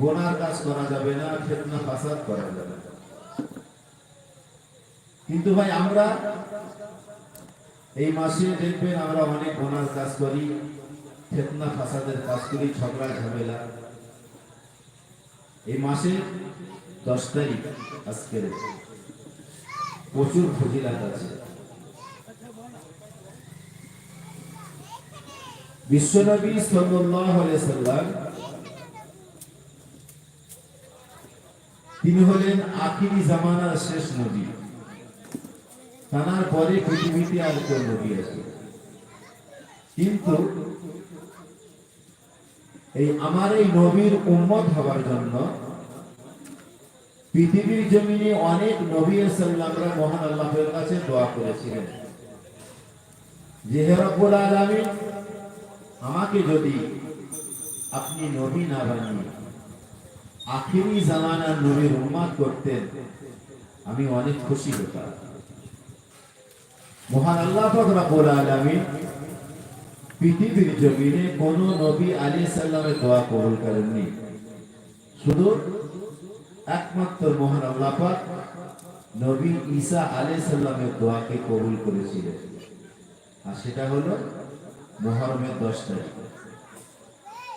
গোনার কাজ করা যাবে না, ফেতনা, ফাসাদ করা যাবে না। কিন্তু ভাই, আমরা এই মাসে দেখবেন আমরা অনেক গোনার কাজ করি, ফেতনা, ফাসাদের কাজ করি, ঝগড়া, ঝামেলা। এই মাসে দশ তারিখ আজকের, প্রচুর ফজিলাত আছে। বিশ্বনবী সাল্লাল্লাহু আলাইহি সাল্লাম তিনি হলেন আখিরি জামানার শেষ নদী তানার পরে পৃথিবীতে আর কেউ নবী আছে। কিন্তু এই আমার এই নবীর উম্মত হওয়ার জন্য পৃথিবীর জমিনে অনেক নবী সাল্লামরা মহান আল্লাহের কাছে দোয়া করেছিলেন। যে হে রব্বুল আলামিন, আমাকে যদি আপনি নবী না বানিয়ে আখিরি জামানার নবীর উম্মাদ করতেন। আমি অনেক খুশি হতাম। মহান আল্লাহ রব্বুল আলামিন পৃথিবীর জমিনে কোন নবী আলাইহিস সালামের দোয়া কবুল করেননি। শুধু একমাত্র মহান আল্লাহ পাক নবী ঈসা আলাইহিস সালামের দোয়াকে কবুল করেছিলেন। আর সেটা হলো মুহররমের 10 তারিখ।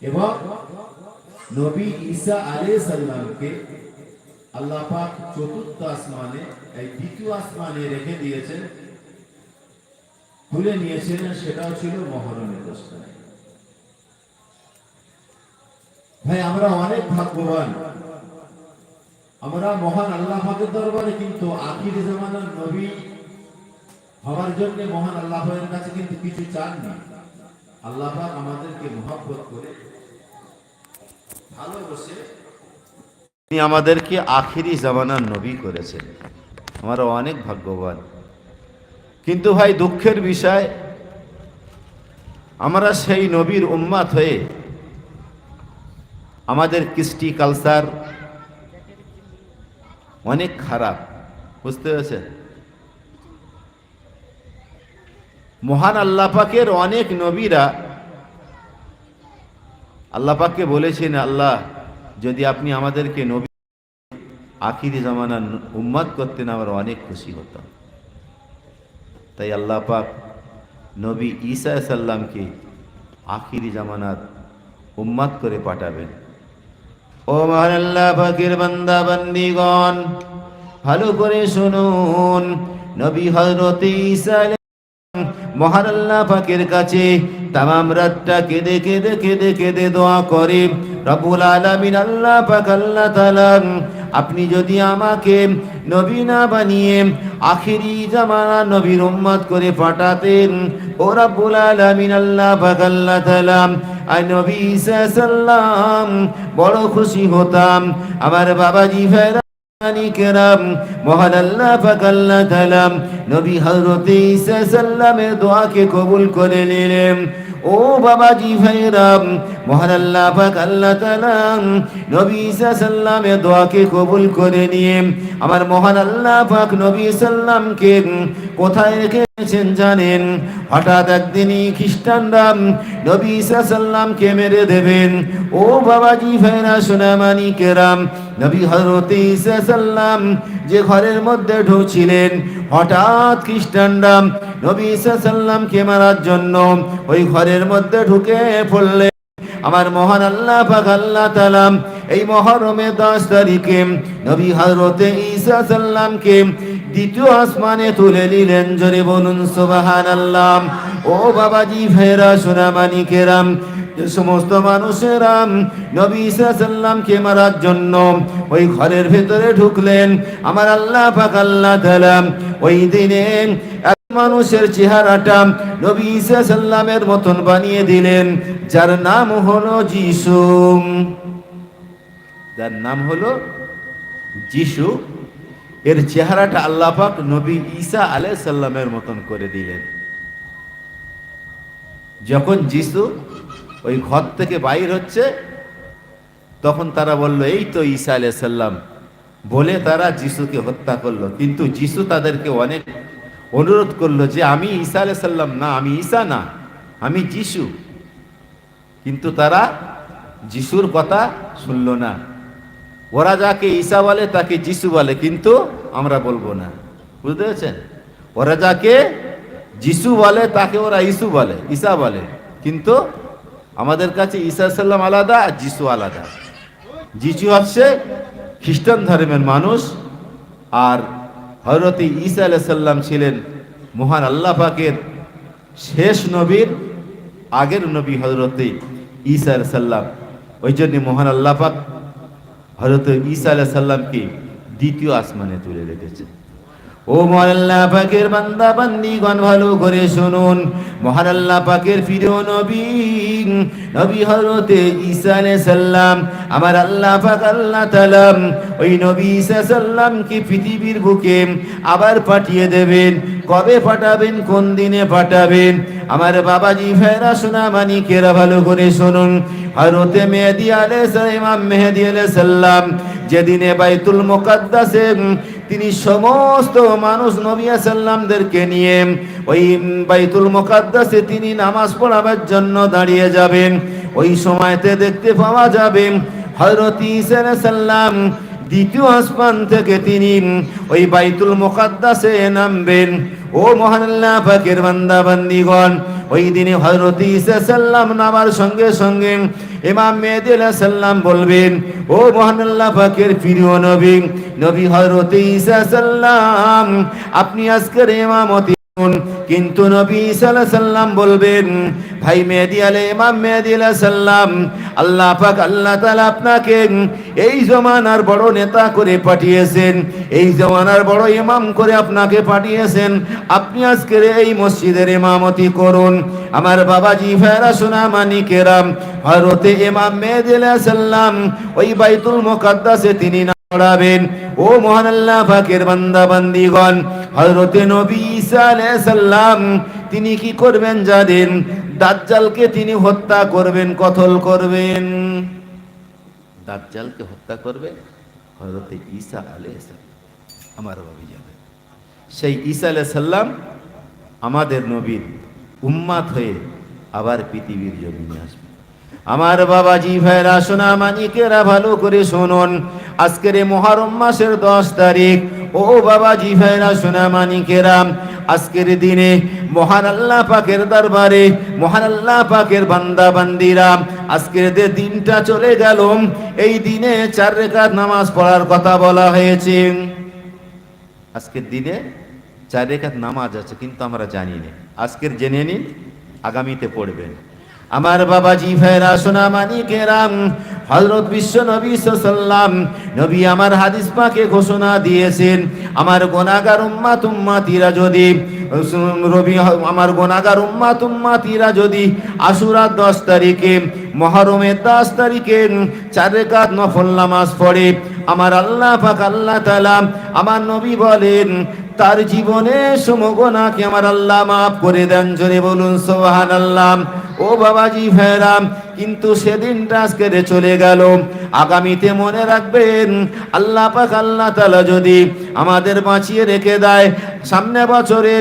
এবং নবী ঈসা আলাইহিস সালামকে আল্লাহ পাক চতুর্থ আসমানে, এই দ্বিতীয় আসমানে রেখে দিয়েছেন খুলে নিয়েছিলেন সেটাও ছিল মহরমের দশ ভাই, আমরা অনেক ভাগ্যবান। আমরা মহান আল্লাহ পাকের দরবারে কিন্তু আখির জামানার নবী হওয়ার জন্য মহান আল্লাহের কাছে কিন্তু কিছু চাননি। আল্লাহ পাক আমাদেরকে মহব্বত করে তিনি আমাদেরকে আখিরি জামানার নবী করেছেন। আমরা অনেক ভাগ্যবান। কিন্তু ভাই, দুঃখের বিষয়, আমরা সেই নবীর উম্মাত হয়ে আমাদের কৃষ্টি কালচার অনেক খারাপ, বুঝতে পেরেছেন? মহান আল্লাহ পাকের অনেক নবীরা আল্লাহ পাককে বলেছেন, আল্লাহ, যদি আপনি আমাদেরকে নবী আখিরি জামানার উম্মাদ করতেন, আমার অনেক খুশি হতাম। তাই আল্লাহ পাক নবী ঈসা সাল্লামকে আখিরি জামানাত উম্মাদ করে পাঠাবেন। ও মহান আল্লাহ পাকের বান্দা, বান্দিগণ, ভালো করে শুনুন। নবী হযরত ঈসা মহান আল্লাহ পাকের কাছে তামাম রাতটা কেঁদে কেঁদে কেঁদে কেঁদে দোয়া করে। রব্বুল আলামিন আল্লাহ পাক আল্লাহ তাআলা, আপনি যদি আমাকে নবী না বানিয়ে আখেরি জামানা নবীর উম্মত করে পাঠাতেন, ও রব্বুল আলামিন আল্লাহ পাক আল্লাহ তাআলা, আই নবী সাল্লাম বড় খুশি হতাম। আমার বাবাজি ফেরা দোয়াকে কবুল করে নিলেন। ও বাবাজি ভাইরাম মহান আল্লাহ পাক আল্লাহ তাআলা নবী ঈসা সাল্লামের দোয়াকে কবুল করে নিয়ে আমার মহান আল্লাহ পাক নবী সাল্লামকে কোথায় রেখেছেন জানেন? হঠাৎ একদিনই খ্রিস্টানরা নবী ঈসা সাল্লামকে মেরে দেবেন। ও বাবাজি ভাইরা সোনামানি কেরাম নবী হযরত ঈসা সাল্লাম যে ঘরের মধ্যে ঢুকছিলেন, হঠাৎ খ্রিস্টানরা নবী ঈসা সাল্লামকে মারার জন্য ওই ঘরের মধ্যে ঢুকে পড়লেন। আমার মহান আল্লাহ পাক আল্লাহ তাআলা এই মহরমে 10 তারিখে নবী হযরতে ঈসা সাল্লামকে দ্বিতীয় আসমানে তুলে নিলেন। জোরে বলুন, সুবহানাল্লাহ। ও বাবাজি ফেরা সোনামানি কেরাম যে সমস্ত মানুষেরা নবী সাল্লামকে মারার জন্য ওই ঘরের ভেতরে ঢুকলেন। আমার আল্লাহ পাক আল্লাহ তাআলা ওই দিনে মানুষের চেহারাটা নবী ঈসা সাল্লামের মতন বানিয়ে দিলেন, যার নাম হলো যিশু যার নাম হলো যিশু। এর চেহারাটা আল্লাহ পাক নবী ঈসা আলাইহিস সাল্লামের মতন করে দিলেন। যখন যিশু ওই ঘর থেকে বাইর হচ্ছে। তখন তারা বলল, এই তো ঈসা আলাইহিস সাল্লাম বলে তারা যিশুকে হত্যা করল। কিন্তু যিশু তাদেরকে অনেক অনুরোধ করল যে, আমি ঈসা আলাইহিস সাল্লাম না, আমি ঈসা না, আমি যিশু। কিন্তু তারা যিশুর কথা শুনল না। ওরা যাকে ঈসা বলে, তাকে যিশু বলে, কিন্তু আমরা বলব না। বুঝতে পেরেছেন? ওরা যাকে যিশু বলে, তাকে ওরা ইসু বলে, ঈসা বলে। কিন্তু আমাদের কাছে ঈসা সাল্লাম আলাদা আর যিশু আলাদা। যিশু হচ্ছে খ্রিস্টান ধর্মের মানুষ আর হজরত ঈসা আলাইহিস সাল্লাম ছিলেন মহান আল্লাহ পাকের শেষ নবীর আগের নবী হজরত ঈসা আলাইহিস সাল্লাম ওই জন্য মহান আল্লাহ পাক হজরত ঈসা আলাইহিস সাল্লামকে দ্বিতীয় আসমানে তুলে রেখেছে ও মহান আল্লাহ পাকের বান্দা, বান্দিগণ, ভালো করে শুনুন। মহারাল্লাহ পাকের প্রিয় নবী নবী হরতে ঈসা সাল্লাম আমার আল্লাহ পাক আল্লাহ তালাম ওই নবী ঈসা সাল্লামকে পৃথিবীর বুকে আবার পাঠিয়ে দেবেন। কবে পাঠাবেন, কোন দিনে পাঠাবেন? আমার বাবাজি ফেরা শোনা মানিকেরা ভালো করে শুনুন। হযরতে মেহেদি আলে ইমাম মেহেদী আলাইহিস সালাম যেদিনে বাইতুল মুকাদ্দাসে তিনি সমস্ত মানুষ নবিয়া সাল্লামদেরকে নিয়ে ওই বাইতুল মুকাদ্দাসে তিনি নামাজ পড়াবার জন্য দাঁড়িয়ে যাবেন। ওই সময়তে দেখতে পাওয়া যাবে, হযরত ঈসা আলাইহিস সালাম দ্বিতীয় আসমান থেকে তিনি ওই বাইতুল মোকাদ্দাসে নামবেন। ও মহান আল্লাহ, পাকের বান্দা, বান্দিগণ, ওই দিনে হযরত ঈসা সাল্লাম নামার সঙ্গে সঙ্গে ইমাম মেহেদী আলাইহিস সাল্লাম বলবেন, ও মহান আল্লাহ, পাকের প্রিয় নবী নবী হযরত ঈসা সাল্লাম আপনি আজকের ইমামতি। কিন্তু নবী সাল্লাম বলবেন, ভাই মেহেদী আলাই ইমাম মেহেদী আলাইহিস সাল্লাম আল্লাহ পাক, আল্লাহ তাআলা আপনাকে এই জমানার বড় নেতা করে পাঠিয়েছেন, এই জমানার বড় ইমাম করে আপনাকে পাঠিয়েছেন। আপনি আজকের এই মসজিদের ইমামতি করুন। আমার বাবাজি ফেরা সোনা মানিকেরাম হযরতে ইমাম আলাইহিস সাল্লাম ওই বাইতুল মুকাদ্দাসে তিনি পড়াবেন ও মহান আল্লাহ পাকের বান্দা, বান্দিগণ, হযরতে নবী ঈসা আলাইহিস সালাম, তিনি কি করবেন জানেন? দাজ্জালকে তিনি হত্যা করবেন, কতল করবেন? দাজ্জালকে হত্যা করবে হযরতে ঈসা সালাম। আমার বাবি যাবে। সেই ঈসা আলাইহিস আমাদের নবীর উম্মাত হয়ে আবার পৃথিবীর জমিনে আসবে। আমার বাবাজি ভাইরা সোনা মানিকেরা, ভালো করে শুনুন। আজকের মহরম মাসের দশ তারিখ। ও বাবাজি ভাইরা সোনা মানিকেরা আজকের দিনে মহান আল্লাহ পাকের দরবারে, মহান আল্লাহ পাকের বান্দা বান্দিরা, আজকের যে দিনটা চলে গেল, এই দিনে চার রেখাত নামাজ পড়ার কথা বলা হয়েছে। আজকের দিনে চার রেখাত নামাজ আছে, কিন্তু আমরা জানি না। আজকের জেনে নিন, আগামীতে পড়বেন। আমার বাবাজি ভাইরা সোনা মানিকেরাম হজরত বিশ্ব নবী সাল্লাম নবী আমার হাদিস পাকে ঘোষণা দিয়েছেন, আমার গোনাগার উম্মাত উম্মাতিরা যদি রবি, আমার গোনাগার উম্মাত উম্মাতিরা যদি আশুরার দশ তারিখে, মহরমের দশ তারিখে চার রেখাত নফল নামাজ পড়ে, আমার আল্লাহ পাক, আল্লাহ তাআলা আমার নবী বলেন, তার জীবনে সমগোনাকে আমার আল্লাহ মাফ করে দেন, জোরে বলুন সোহান আল্লাহ ও বাবাজি ভেরাম কিন্তু সেদিনটা আজকে চলে গেল। আগামীতে মনে রাখবেন, আল্লাহ পাক আল্লাহ তালা যদি আমাদের বাঁচিয়ে রেখে দেয়, সামনে বছরে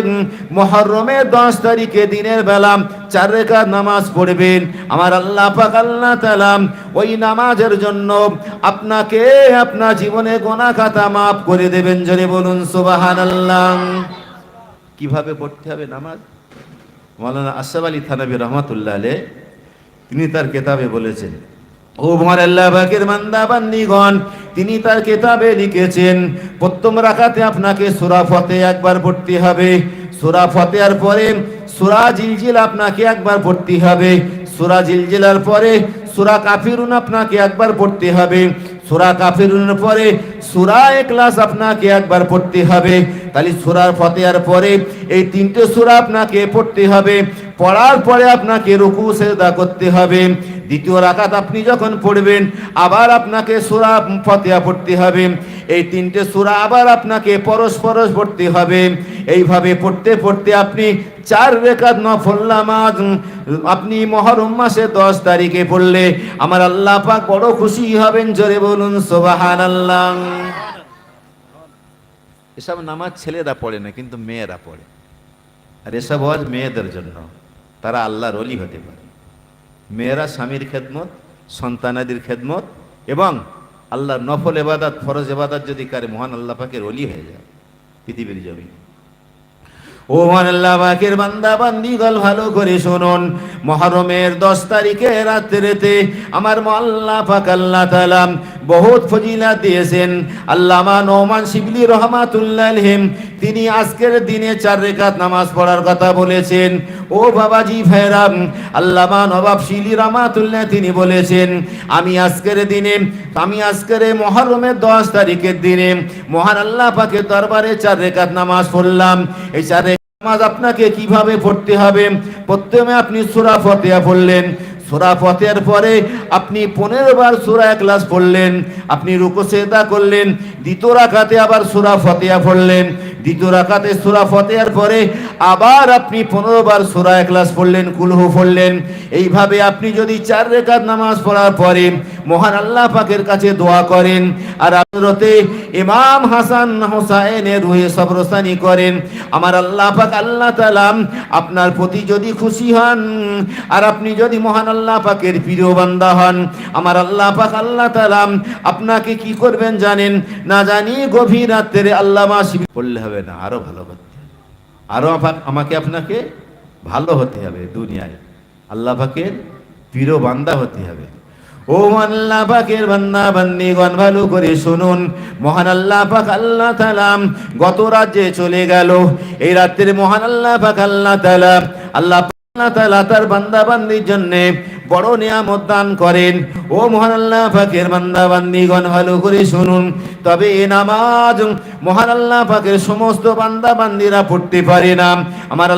মহরমের দশ তারিখে দিনের বেলা চার রেখার নামাজ পড়বেন। আমার আল্লাহ পাক আল্লাহ তালা ওই নামাজের জন্য আপনাকে আপনার জীবনে গোনা খাতা মাফ করে দেবেন। জোরে বলুন সুবাহান আল্লাহ কীভাবে পড়তে হবে নামাজ? মৌলানা আশরাফ আলী থানবী রহমতুল্লাহ আলে তিনি তার কেতাবে বলেছেন, ও ভর আল্লাহ বাকের বান্দা, বান্দিগণ, তিনি তার কেতাবে লিখেছেন, প্রথম রাখাতে আপনাকে সূরা ফতে একবার পড়তে হবে। সুরা ফতে আর পরে সূরা জিলজিল আপনাকে একবার পড়তে হবে। সূরা জিলজিলার পরে সূরা কাফিরুন আপনাকে একবার পড়তে হবে। সূরা কাফিরুনের পরে সুরা ক্লাস আপনাকে একবার পড়তে হবে। তাহলে সুরার ফতেয়ার পরে এই তিনটে সুরা আপনাকে পড়তে হবে। পড়ার পরে আপনাকে রুকু, সেজদা করতে হবে। দ্বিতীয় রাকাত আপনি যখন পড়বেন, আবার আপনাকে সুরা ফতিহা পড়তে হবে। এই তিনটে সুরা আবার আপনাকে পরশ পড়তে হবে। এইভাবে পড়তে পড়তে আপনি চার রেখাত নফল নামাজ, আপনি মহরম মাসে দশ তারিখে পড়লে আমার আল্লাহ পাক বড় খুশি হবেন, জোরে বলুন, সুবহানাল্লাহ। এসব নামাজ ছেলেরা পড়ে না, কিন্তু মেয়েরা পড়ে। আর এসব হজ মেয়েদের জন্য, তারা আল্লাহর অলি হতে পারে। মেয়েরা স্বামীর খেদমত, সন্তানাদির খেদমত এবং আল্লাহর নফল এবাদাত, ফরজ এবাদাত যদি কারে মহান আল্লাহ পাকের অলি হয়ে যায় পৃথিবীর জমি ও আল্লাহ পাকের বান্দা বান্দিগল ভালো করে শুনুন। মহরমের দশ তারিখে রাত্রেতে আমার আল্লাহ পাক আল্লাহ তাআলা বহুত ফজিলাত দিয়েছেন। আল্লামা নোমান শিবলি রহমাতুল্লাহ তিনি আজকের দিনে চার রেখাত নামাজ পড়ার কথা বলেছেন। ও বাবাজি ফেরাম আল্লামা নবাব শিলি রহমাতুল্লাহ তিনি বলেছেন, আমি আজকের দিনে, আমি আজকের মহরমের দশ তারিখের দিনে মহান আল্লাহ পাকের দরবারে চার রেখাত নামাজ পড়লাম। এই চার নামাজ আপনাকে কীভাবে পড়তে হবে? প্রথমে আপনি সূরা ফতিহা পড়লেন। সূরা ফতের পরে আপনি পনেরো বার সোরা এক্লাস পড়লেন, আপনি রুকু সেদা করলেন, দ্বিতীয় রাখাতে আবার সোরা ফতেয়া পড়লেন, দ্বিতীয় রাখাতে সোরা ফতেয়ার পরে আবার আপনি পনেরো বার সূরা একলাস পড়লেন, কুলহু পড়লেন। এইভাবে আপনি যদি চার রেখাত নামাজ পড়ার পরে মহান আল্লাহ পাকের কাছে দোয়া করেন আর আখেরাতে ইমাম হাসান হোসাইনের রুহে সবরস্তানি করেন, আমার আল্লাহ পাক আল্লাহ তালাম আপনার প্রতি যদি খুশি হন আর আপনি যদি মহান আল্লাহ পাকের প্রিয় বান্দা হন, আমার আল্লাহ পাক আল্লাহ তালাম আপনাকে কি করবেন জানেন? না জানি গভীর রাত্রে আল্লাহ মাসি পড়লে হবে না, আরও ভালো করতে আবার আমাকে আপনাকে ভালো হতে হবে দুনিয়ায়। আল্লাহ পাকের প্রিয় বান্দা হতে হবে। ও আল্লাহ পাকের বান্দা গণ ভালো করে শুনুন। মহান আল্লাহ পাক আল্লাহ তালাম গত রাজ্যে চলে গেল। এই রাত্রে মহান আল্লাহ পাক আল্লাহ তালাম আল্লাহ আল্লাহ তার বান্দা বান্দির জন্য বড় নিয়ামত দান করেন। ও মহান আল্লাহ পাকের বান্দা বান্দিগণ ভালো করে শুনুন। তবে এ নামাজ মহান আল্লাহ পাকের সমস্ত বান্দা বান্দিরা পড়তে পারে না। আমার